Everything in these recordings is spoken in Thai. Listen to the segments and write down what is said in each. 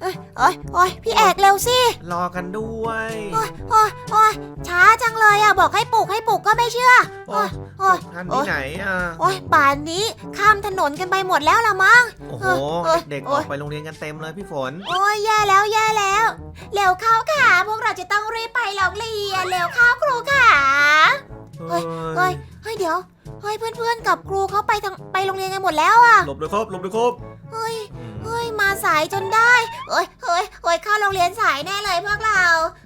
เอ้ยโอ้ยโอ้ยพี่เอกเร็วสิรอกันด้วย โอ้ยโอ้ยโอ้ยช้าจังเลยอะ บอกให้ปลุกให้ปลุกก็ไม่เชื่อ โอ้ยโอ้ยทันที่ไหนอะ โอ้ยป่านนี้ข้ามถนนกันไปหมดแล้วละมั้ง โอ้โห เอ้ยเด็กๆโอ้อยอกไปโรงเรียนกันเต็มเลยพี่ฝน โอ้ยแย่แล้วแย่แล้วเร็วเข้าค่ะ พวกเราจะต้องรีบไปโรงเรียนเร็วเข้าครูค่ะเฮ้ย เฮ้ยเฮ้ยเดี๋ยวเฮ้ยเพื่อนๆกับครูเขาไปทางไปโรงเรียนกันหมดแล้วอะ หลบเลยครับ หลบเลยครับเฮ้ยเฮ้ยมา สายจนได้เฮ้ยเฮ้ยเฮ้ยเข้าโรงเรียนสายแน่เลยพวกเรา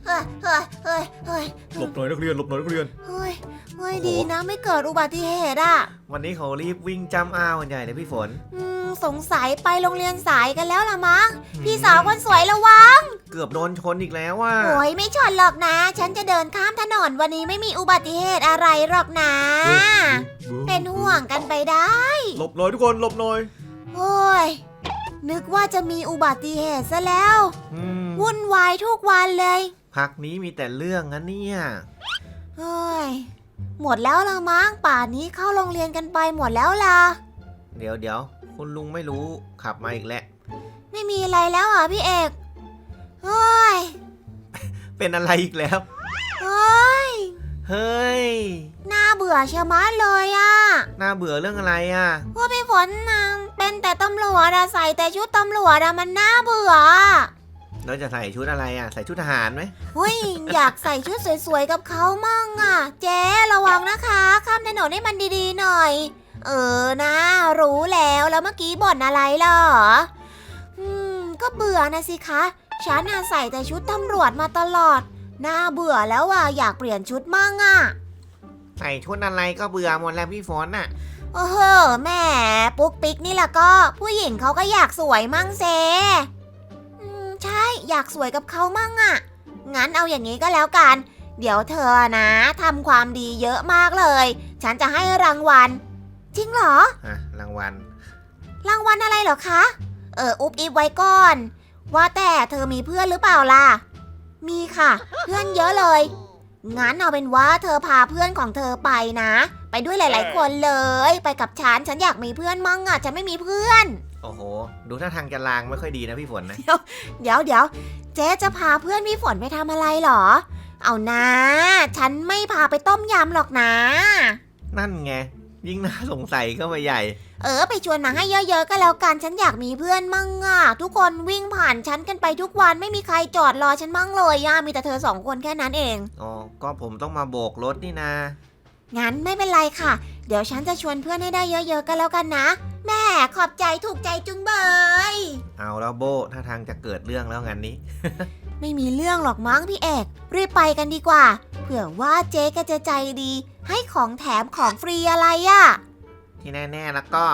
เฮ้ยเฮ้ยเฮ้ยเฮ้ยหลบหน่อยนักเรียนหลบหน่อยนักเรียน เฮ้ยเฮ้ยโอ้โหดีนะไม่เกิดอุบัติเหตุอะ วันนี้เขารีบวิ่งจำอ้าวกันใหญ่เลยพี่ฝน อืมสงสัยไปโรงเรียนสายกันแล้วล่ะมั้ง พี่สาวคนสวยระวัง เกือบโดนชนอีกแล้วว่ะโอ้ยไม่ชนหรอกนะ ฉันจะเดินข้ามถนนวันนี้ไม่มีอุบัติเหตุอะไรหรอกนะ เป็นห่วงกันไปได้ หลบหน่อยทุกคนหลบหน่อยโอ้ย นึกว่าจะมีอุบัติเหตุซะแล้ว อืมวุ่นวายทุกวันเลยพักนี้มีแต่เรื่องนะเนี่ย เฮ้ยหมดแล้วละมั้งป่านนี้เข้าโรงเรียนกันไปหมดแล้วล่ะ เดี๋ยวเดี๋ยวคุณลุงไม่รู้ขับมาอีกแล้ว ไม่มีอะไรแล้วเหรอะพี่เอกเฮ้ยเป็นอะไรอีกแล้ว เฮ้ยเฮ้ย น่าเบื่อเชียวมัดเลยอะน่าเบื่อเรื่องอะไรอะ ว่าพี่ฝนนะเป็น แต่ตำรวจอะใส่แต่ชุดตำรวจอะมันน่าเบื่ออะเราจะใส่ชุดอะไรอะ ใส่ชุดทหารไหมเฮ้ยอยากใส่ชุดสวยๆกับเขามั่งอะเจ๊ระวังนะคะข้ามถนนให้มันดีๆหน่อย เออนะ รู้แล้วแล้วเมื่อกี้บ่นอะไรเหรออืมก็เบื่อนะสิคะฉันน่ะใส่แต่ชุดตำรวจมาตลอด น่าเบื่อแล้วอะอยากเปลี่ยนชุดมั่งอะใส่ชุดอะไรก็เบื่อหมดแล้วพี่ฝนน่ะ โอ้โหแหม่ปุ๊กปิ๊กนี่แหละก็ ผู้หญิงเขาก็อยากสวยมั่งเซอืมใช่อยากสวยกับเขามั่งอะ งั้นเอาอย่างนี้ก็แล้วกัน เดี๋ยวเธอนะทำความดีเยอะมากเลย ฉันจะให้รางวัล จริงเหรอ อะรางวัล รางวัลอะไรเหรอคะ เอออุบอิบไว้ก่อน ว่าแต่เธอมีเพื่อนหรือเปล่าล่ะ มีค่ะ เพื่อนเยอะเลย งั้นเอาเป็นว่าเธอพาเพื่อนของเธอไปนะ ไปด้วยหลาย ๆ คนเลย ไปกับฉันฉันอยากมีเพื่อนมั่งอะฉันไม่มีเพื่อน โอ้โห ดูท่าทางจะลางไม่ค่อยดีนะพี่ฝนนะ เดี๋ยวเดี๋ยวเจ๊จะพาเพื่อนพี่ฝนไปทำอะไรเหรอ เอานะ ฉันไม่พาไปต้มยำหรอกนะ นั่นไง ยิ่งน่าสงสัยเข้าไปใหญ่ เออ ไปชวนมาให้เยอะๆก็แล้วกันฉันอยากมีเพื่อนมั่งอะ ทุกคนวิ่งผ่านฉันกันไปทุกวันไม่มีใครจอดรอฉันมั่งเลยอะมีแต่เธอสองคนแค่นั้นเอง อ๋อ ก็ผมต้องมาโบกรถนี่นา งั้นไม่เป็นไรค่ะ เดี๋ยวฉันจะชวนเพื่อนให้ได้เยอะๆก็แล้วกันนะ แม่ขอบใจถูกใจจุงเบย เอาแล้วโบท่าทางจะเกิดเรื่องแล้วงานนี้ ไม่มีเรื่องหรอกมั้งพี่เอกรีบไปกันดีกว่า เผื่อว่าเจ๊แกจะใจดี ให้ของแถมของฟรีอะไรอะที่แน่ๆแล้วก็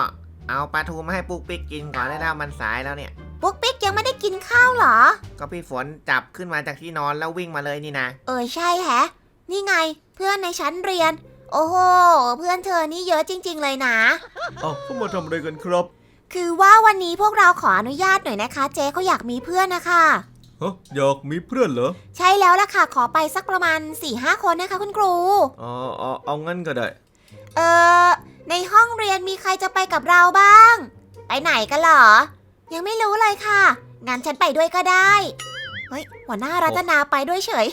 เอาปลาทูมาให้ปุ๊กปิ๊กกินก่อนได้แล้วมันสายแล้วเนี่ย ปุ๊กปิ๊กยังไม่ได้กินข้าวเหรอ ก็พี่ฝนจับขึ้นมาจากที่นอนแล้ววิ่งมาเลยนี่นะ เออใช่แฮะ นี่ไงเพื่อนในชั้นเรียน โอ้โห เพื่อนเธอนี่เยอะจริง ๆ เลยนะเอาเข้ามาทำอะไรกันครับคือว่าวันนี้พวกเราขออนุญาตหน่อยนะคะ เจ๊เขาอยากมีเพื่อนนะคะ ฮะอยากมีเพื่อนเหรอใช่แล้วล่ะค่ะ ขอไปสักประมาณ4ี่ห้าคนนะคะ คุณครู อ๋อเอาเอางั้นก็ได้ เออในห้องเรียนมีใครจะไปกับเราบ้าง ไปไหนกันเหรอ ยังไม่รู้เลยค่ะ งั้นฉันไปด้วยก็ได้ เฮ้ยหัวหน้ารัตนาไปด้วยเฉย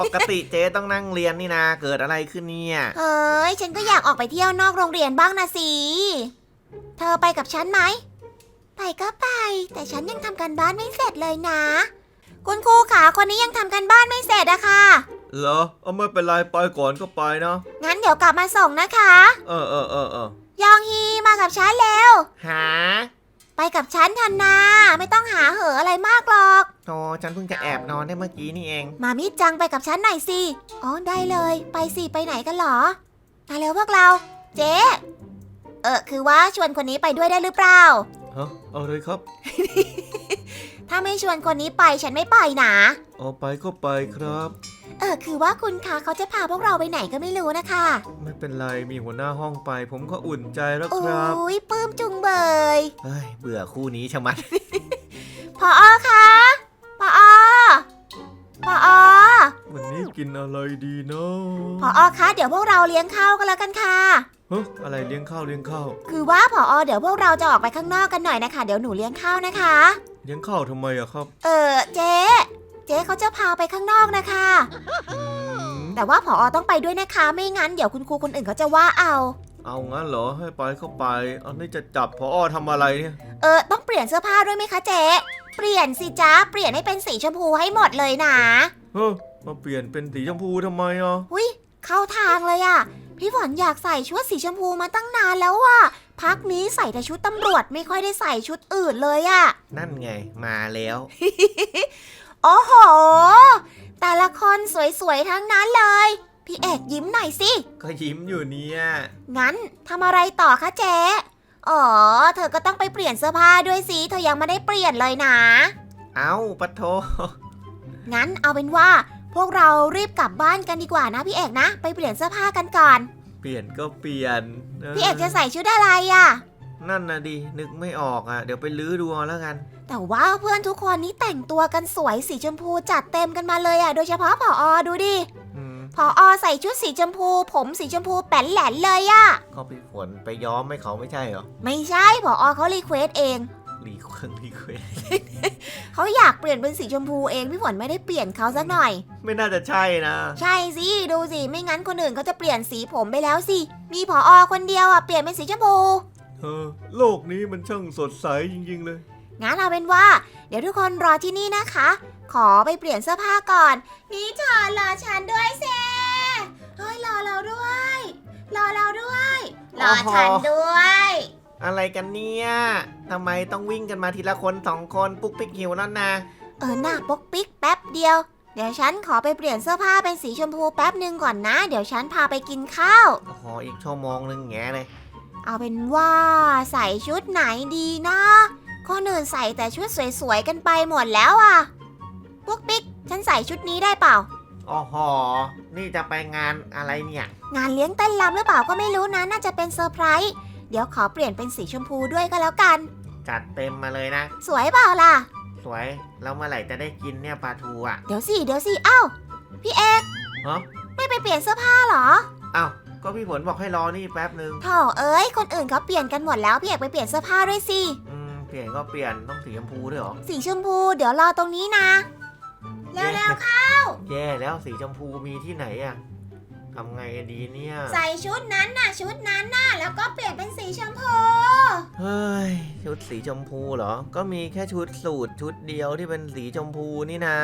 ปกติเจ๊ต้องนั่งเรียนนี่นาเกิดอะไรขึ้นเนี่ยเฮ้ย ฉันก็อยากออกไปเที่ยวนอกโรงเรียนบ้างนะสิ เธอไปกับฉันไหม ไปก็ไป แต่ฉันยังทำการบ้านไม่เสร็จเลยนะ คุณครูขาคนนี้ยังทำการบ้านไม่เสร็จอะค่ะ เหรอเอาไม่เป็นไรไปก่อนก็ไปนะ งั้นเดี๋ยวกลับมาส่งนะคะ เออเออเออเออยองฮีมากับฉันเร็วหา ไปกับฉันทันนาไม่ต้องหาเหอะอะไรมากหรอก โธ่ฉันเพิ่งจะแอบนอนได้เมื่อกี้นี่เอง มามิจังไปกับฉันหน่อยสิอ๋อได้เลย ไปสิไปไหนกันเหรอมาเร็วพวกเรา เจ๊เออคือว่าชวนคนนี้ไปด้วยได้หรือเปล่า ฮะ เอาเลยครับ ถ้าไม่ชวนคนนี้ไปฉันไม่ไปนะ เอาไปก็ไปครับ เออคือว่าคุณคะเขาจะพาพวกเราไปไหนก็ไม่รู้นะคะไม่เป็นไรมีหัวหน้าห้องไป ผมก็อุ่นใจแล้วโอครับ้ยปลื้มจุงเบยเฮ้ยเบื่อคู่นี้ชะมัด พออคะพออพออวันนี้กินอะไรดีเนาะพออคะเดี๋ยวพวกเราเลี้ยงข้าวกันแล้วกันค่ะ เฮ้ยอะไรเลี้ยงข้าวเลี้ยงข้าวคือว่าพออเดี๋ยวพวกเราจะออกไปข้างนอกกันหน่อยนะคะ เดี๋ยวหนูเลี้ยงข้าวนะคะ เลี้ยงข้าวทำไมอะครับเออเจ๊ เจ๊เขาจะพาไปข้างนอกนะคะ อืมแต่ว่าผออต้องไปด้วยนะคะ ไม่งั้นเดี๋ยวคุณครูคนอื่นเขาจะว่าเอา เอางั้นเหรอให้ไปเข้าไปเอานี่จะจับพออทำอะไรเนี่ยเออต้องเปลี่ยนเสื้อผ้าด้วยไหมคะเจ๊ เปลี่ยนสิจ๊ะ เปลี่ยนให้เป็นสีชมพูให้หมดเลยนะ เฮ้อมาเปลี่ยนเป็นสีชมพูทำไมอะ อุ้ยเข้าทางเลยอะพี่ฝนอยากใส่ชุดสีชมพูมาตั้งนานแล้วอะ พักนี้ใส่แต่ชุดตำรวจไม่ค่อยได้ใส่ชุดอื่นเลยอะนั่นไงมาแล้ว โอ้โห แต่ละคนสวยๆทั้งนั้นเลย พี่เอกยิ้มหน่อยสิ ก็ยิ้มอยู่เนี่ยงั้นทำอะไรต่อคะเจ๊อ๋อ เธอก็ต้องไปเปลี่ยนเสื้อผ้าด้วยสิ เธอยังไม่ได้เปลี่ยนเลยนะ เอาปะโท งั้นเอาเป็นว่า พวกเรารีบกลับบ้านกันดีกว่านะพี่เอกนะ ไปเปลี่ยนเสื้อผ้ากันก่อน เปลี่ยนก็เปลี่ยนพี่เอกจะใส่ชุดอะไรอะนั่นนะดิ นึกไม่ออกอะ เดี๋ยวไปลื้อดูเอาแล้วกัน แต่ว่าเพื่อนทุกคนนี้แต่งตัวกันสวยสีชมพูจัดเต็มกันมาเลยอะโดยเฉพาะผออดูดิอืมผออใส่ชุดสีชมพู ผมสีชมพูแป๋นแหลนเลยอะก็พี่ฝนไปย้อมให้เขาไม่ใช่เหรอ ไม่ใช่ผออเขารีเควสเองรีเครื่องรีเควส เขาอยากเปลี่ยนเป็นสีชมพูเองพี่ฝนไม่ได้เปลี่ยนเขาสักหน่อย ไม่น่าจะใช่นะ ใช่สิดูสิไม่งั้นคนอื่นเขาจะเปลี่ยนสีผมไปแล้วสิ มีผออคนเดียวอะเปลี่ยนเป็นสีชมพูเออโลกนี้มันช่างสดใสจริง ๆ เลย งั้นเอาเป็นว่า เดี๋ยวทุกคนรอที่นี่นะคะ ขอไปเปลี่ยนเสื้อผ้าก่อน นี่เธอรอฉันด้วยเซเฮ้ยรอเราด้วย รอเราด้วย รอฉันด้วย อะไรกันเนี่ยทำไมต้องวิ่งกันมาทีละคนสองคนปุ๊กปิ๊กหิวแล้วนะ เออหน้าปกปิ๊กแป๊บเดียว เดี๋ยวฉันขอไปเปลี่ยนเสื้อผ้าเป็นสีชมพูแป๊บหนึ่งก่อนนะ เดี๋ยวฉันพาไปกินข้าว โอ้โหอีกชั่วโมงนึงแงเลย เอาเป็นว่าใส่ชุดไหนดีนะคนอื่นใส่แต่ชุดสวยๆกันไปหมดแล้วอะพวกปิ๊กฉันใส่ชุดนี้ได้เปล่า โอ้โห นี่จะไปงานอะไรเนี่ย งานเลี้ยงเต้นรำหรือเปล่าก็ไม่รู้นะ น่าจะเป็นเซอร์ไพรส์ เดี๋ยวขอเปลี่ยนเป็นสีชมพูด้วยก็แล้วกัน จัดเต็มมาเลยนะ สวยเปล่าล่ะ สวยแล้วเมื่อไหร่จะได้กินเนี่ยปลาทูอะเดี๋ยวสิเดี๋ยวสิเอ้าพี่เอกฮะไม่ไปเปลี่ยนเสื้อผ้าเหรออ้าวก็พี่ฝนบอกให้รอนี่แป๊บนึงโถเอ้ยคนอื่นเขาเปลี่ยนกันหมดแล้วพี่เอกไปเปลี่ยนเสื้อผ้าด้วยสิอืมเปลี่ยนก็เปลี่ยนต้องสีชมพูด้วยเหรอสีชมพูเดี๋ยวรอตรงนี้นะ เร็วๆค่ะ แย่แล้วสีชมพูมีที่ไหนอะ ทำไงดีเนี่ย ใส่ชุดนั้นน่ะ ชุดนั้นน่ะ แล้วก็เปลี่ยนเป็นสีชมพู เฮ้ย ชุดสีชมพูเหรอ ก็มีแค่ชุดสูทชุดเดียวที่เป็นสีชมพูนี่นา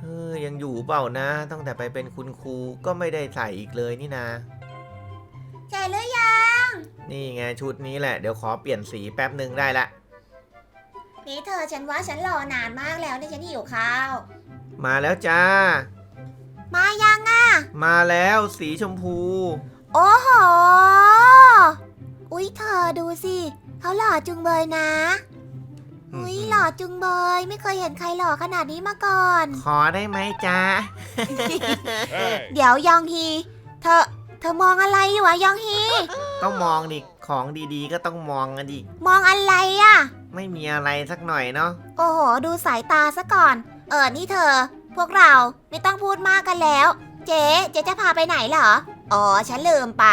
เออยังอยู่เปล่านะ ตั้งแต่ไปเป็นคุณครูก็ไม่ได้ใส่อีกเลยนี่นาใช่หรือยัง นี่ไงชุดนี้แหละ เดี๋ยวขอเปลี่ยนสีแป๊บหนึ่งได้ละ นี่เธอฉันว่าฉันรอนานมากแล้วเนี่ยฉันหิวข้าว มาแล้วจ้า มายังอะ มาแล้วสีชมพู โอ้โห อุ๊ยเธอดูสิ เขาหล่อจุงเบยนะ อุ๊ยหล่อจุงเบย ไม่เคยเห็นใครหล่อขนาดนี้มาก่อน ขอได้ไหมจ้าเดี๋ยวยองฮี เธอ เธอมองอะไรอยู่อะยองฮี ต้องมองดิ ของดีๆ ก็ต้องมองกันดิ มองอะไรอะไม่มีอะไรสักหน่อยเนาะ โอ้โห ดูสายตาซะก่อน เออ นี่เธอ พวกเราไม่ต้องพูดมากกันแล้ว เจ๊เจ๊จะพาไปไหนเหรอ อ๋อ ฉันลืมไป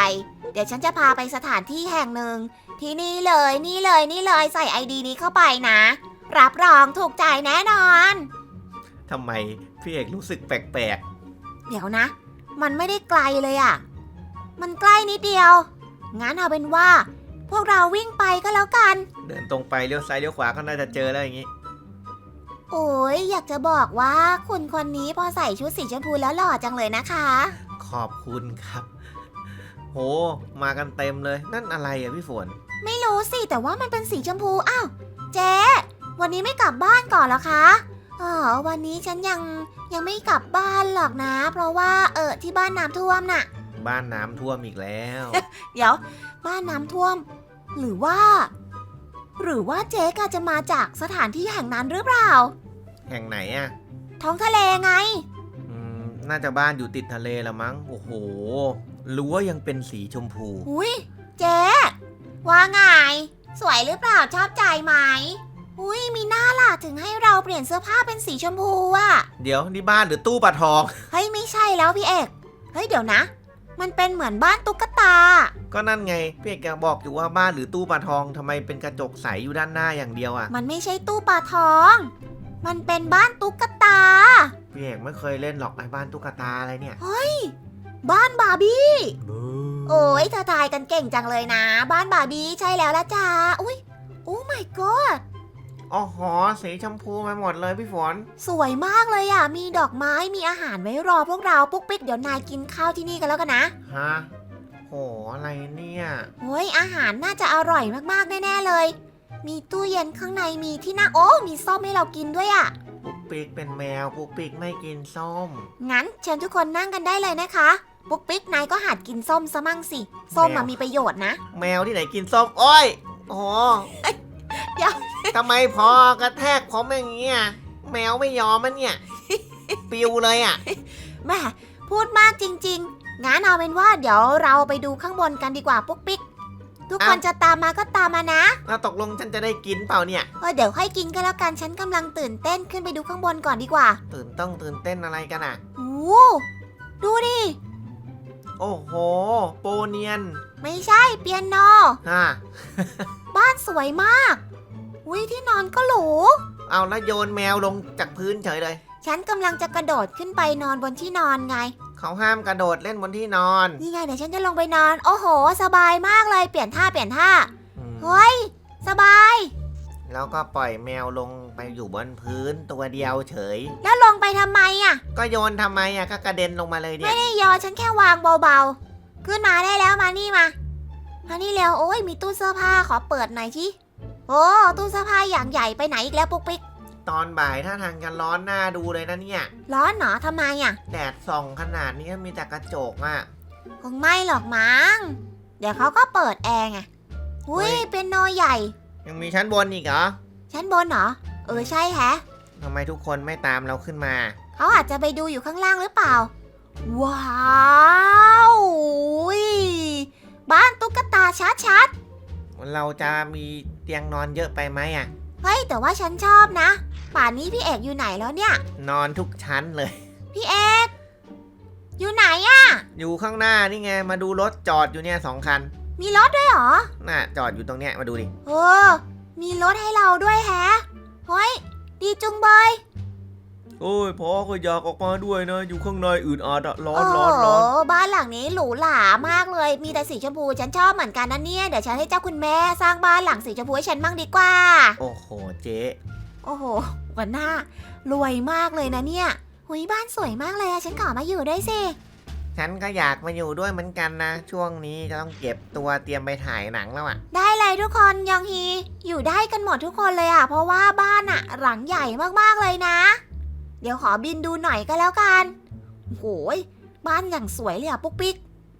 เดี๋ยวฉันจะพาไปสถานที่แห่งหนึ่ง ที่นี่เลยนี่เลยนี่เลยใส่ไอดีนี้เข้าไปนะ รับรองถูกใจแน่นอน ทำไมพี่เอกรู้สึกแปลกเดี๋ยวนะ มันไม่ได้ไกลเลยอะมันใกล้นิดเดียว งั้นเอาเป็นว่า พวกเราวิ่งไปก็แล้วกัน ๆ เดินตรงไปเลี้ยวซ้ายเลี้ยวขวาก็น่าจะเจอแล้วอย่างนี้ โอ้ยอยากจะบอกว่าคุณคนนี้พอใส่ชุดสีชมพูแล้วหล่อจังเลยนะคะ ขอบคุณครับ โห มากันเต็มเลย นั่นอะไรอะพี่ฝน ไม่รู้สิแต่ว่ามันเป็นสีชมพูอ้าวเจ๊วันนี้ไม่กลับบ้านก่อนเหรอคะอ๋อวันนี้ฉันยังยังไม่กลับบ้านหรอกนะ เพราะว่าเออที่บ้านน้ำท่วมน่ะ บ้านน้ำท่วมอีกแล้ว เดี๋ยว บ้านน้ำท่วม หรือว่า หรือว่าเจ๊กาจะมาจากสถานที่แห่งนั้นหรือเปล่า แห่งไหนอะท้องทะเลไง อืมน่าจะบ้านอยู่ติดทะเลละมั้ง โอ้โหรั้วยังเป็นสีชมพู อุ้ยเจ๊ว่าไง สวยหรือเปล่าชอบใจไหม อุ้ยมีหน้าล่ะถึงให้เราเปลี่ยนเสื้อผ้าเป็นสีชมพูอะเดี๋ยวนี่บ้านหรือตู้ปลาทอง เฮ้ยไม่ใช่แล้วพี่เอก เฮ้ยเดี๋ยวนะ มันเป็นเหมือนบ้านตุ๊กตา ก็นั่นไงพี่เอกบอกอยู่ว่าบ้านหรือตู้ปลาทองทำไมเป็นกระจกใสอยู่ด้านหน้าอย่างเดียวอะ่ะมันไม่ใช่ตู้ปลาทอง มันเป็นบ้านตุ๊กตา พี่เอกไม่เคยเล่นหรอกไอ้บ้านตุ๊กตาอะไรเนี่ยบ้านบาร์บี้โอ้ยเธอทายกันเก่งจังเลยนะ บ้านบาร์บี้ใช่แล้วละจ้าอุ้ยโอ้ my god อ๋อหอสีชมพูมาหมดเลยพี่ฝน สวยมากเลยอะ มีดอกไม้มีอาหารไว้รอพวกเราปุ๊กปิ๊กเดี๋ยวนายกินข้าวที่นี่กันแล้วกันนะฮะโหอะไรเนี่ยโอ้ยอาหารน่าจะอร่อยมากๆแน่ๆเลย มีตู้เย็นข้างในมีที่นั่งโอ้ มีส้มให้เรากินด้วยอะ ปุ๊กปิ๊กเป็นแมวปุ๊กปิ๊กไม่กินส้มงั้นเชิญทุกคนนั่งกันได้เลยนะคะปุ๊กปิ๊กนายก็หัดกินส้มซะมั่งสิ ส้มแมมันวมีประโยชน์นะ แมวที่ไหนกินส้มโอ้ยโอ้โหเดี๋ยว ทำไมพอกระแทกผมอย่างเงี้ยแมวไม่ยอมมันเนี่ย ปิวเลยอะแม่พูดมากจริงๆ งั้นเอาเป็นว่าเดี๋ยวเราไปดูข้างบนกันดีกว่าปุ๊กปิ๊ก ทุกคนอ้าวจะตามมาก็ตามมานะแล้วตกลงฉันจะได้กินเปล่าเนี่ย เออเดี๋ยวให้กินก็แล้วกัน ฉันกำลังตื่นเต้นขึ้นไปดูข้างบนก่อนดีกว่า ตื่นต้องตื่นเต้นอะไรกันอะโอ้ดูดิ โอ้โห โปเนียน ไม่ใช่เปียโนฮะบ้านสวยมาก อุ้ยที่นอนก็หรูเอาแล้วโยนแมวลงจากพื้นเฉยเลย ฉันกำลังจะกระโดดขึ้นไปนอนบนที่นอนไง เขาห้ามกระโดดเล่นบนที่นอนนี่ไงเดี๋ยวฉันจะลงไปนอน โอ้โห สบายมากเลยเปลี่ยนท่าเปลี่ยนท่าอืมเฮ้ยสบาย แล้วก็ปล่อยแมวลงไปอยู่บนพื้นตัวเดียวเฉย แล้วลงไปทำไมอะ ก็โยนทำไมอะก็กระเด็นลงมาเลยเนี่ไม่ยได้ยอฉันแค่วางเบาๆ ขึ้นมาได้แล้วมานี่มา มานี่เร็วโอ้ยมีตู้เสื้อผ้าขอเปิดหน่อยที โอ้ตู้เสื้อผ้าอย่างใหญ่ไปไหนอีกแล้วปุ๊กปิ๊กตอนบ่ายถ้าทางจะร้อนหน้าดูเลยนะเนี่ย ร้อนเหรอทำไมอะ แดดส่องขนาดนี้มีแต่กระจกอะ คงไม่หรอกมั้ง เดี๋ยวเขาก็เปิดแอร์ไงอุ้ยเฮ้ยเป็นโนใหญ่ ยังมีชั้นบนอีกเหรอ ชั้นบนเหรอ เออใช่แฮะทำไมทุกคนไม่ตามเราขึ้นมา เขาอาจจะไปดูอยู่ข้างล่างหรือเปล่า ว้าวอุ๊ยบ้านตุ๊กตาชัด เราจะมีเตียงนอนเยอะไปไหมอะๆเฮ้ยแต่ว่าฉันชอบนะ ป่านนี้พี่เอกอยู่ไหนแล้วเนี่ย นอนทุกชั้นเลย พี่เอก อยู่ไหนอะอยู่ข้างหน้านี่ไงมาดูรถจอดอยู่เนี่ยสองคันมีรถด้วยเหรอ น่ะจอดอยู่ตรงเนี้ยมาดูดิ เออ มีรถให้เราด้วยแฮะ เฮ้ย ดีจุงเบย โอ้ยพ่อก็อยากออกมาด้วยนะ อยู่ข้างในอื่นอาดอะร้อนโอ้ร้อนโหร้อนบ้านหลังนี้หรูหรามากเลย มีแต่สีชมพูฉันชอบเหมือนกันนะเนี่ย เดี๋ยวฉันให้เจ้าคุณแม่สร้างบ้านหลังสีชมพูให้ฉันบ้างดีกว่า โอ้โหเจ๊โอ้โหวันหน้ารวยมากเลยนะเนี่ยหุยบ้านสวยมากเลยอะฉันขอมาอยู่ด้วยสิฉันก็อยากมาอยู่ด้วยเหมือนกันนะ ช่วงนี้จะต้องเก็บตัวเตรียมไปถ่ายหนังแล้วอะ ได้เลยทุกคนยองฮีอยู่ได้กันหมดทุกคนเลยอะเพราะว่าบ้านอะหลังใหญ่มากๆเลยนะ เดี๋ยวขอบินดูหน่อยก็แล้วกันโอ้โหยบ้านอย่างสวยเลยอะปุ๊กปิ๊ก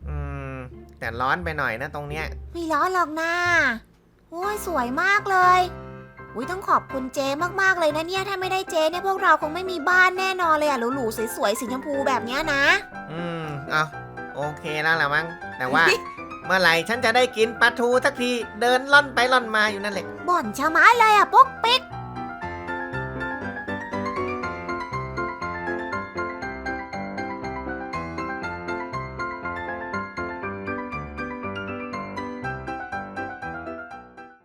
อืม แต่ร้อนไปหน่อยนะตรงเนี้ย ไม่ร้อนหรอกนะโอ้ยสวยมากเลย อุ้ยต้องขอบคุณเจมากๆเลยนะเนี่ย ถ้าไม่ได้เจเนี่ยพวกเราคงไม่มีบ้านแน่นอนเลยอะหรูๆสวยๆสีชมพูแบบเนี้ยนะ อืม เอาโอเคแล้วละมั้ง แต่ว่า เมื่อไหร่ฉันจะได้กินปลาทูสักที เดินล่อนไปล่อนมาอยู่นั่นแหละ บ่นชะมัดเลยอะปุ๊กปิ๊ก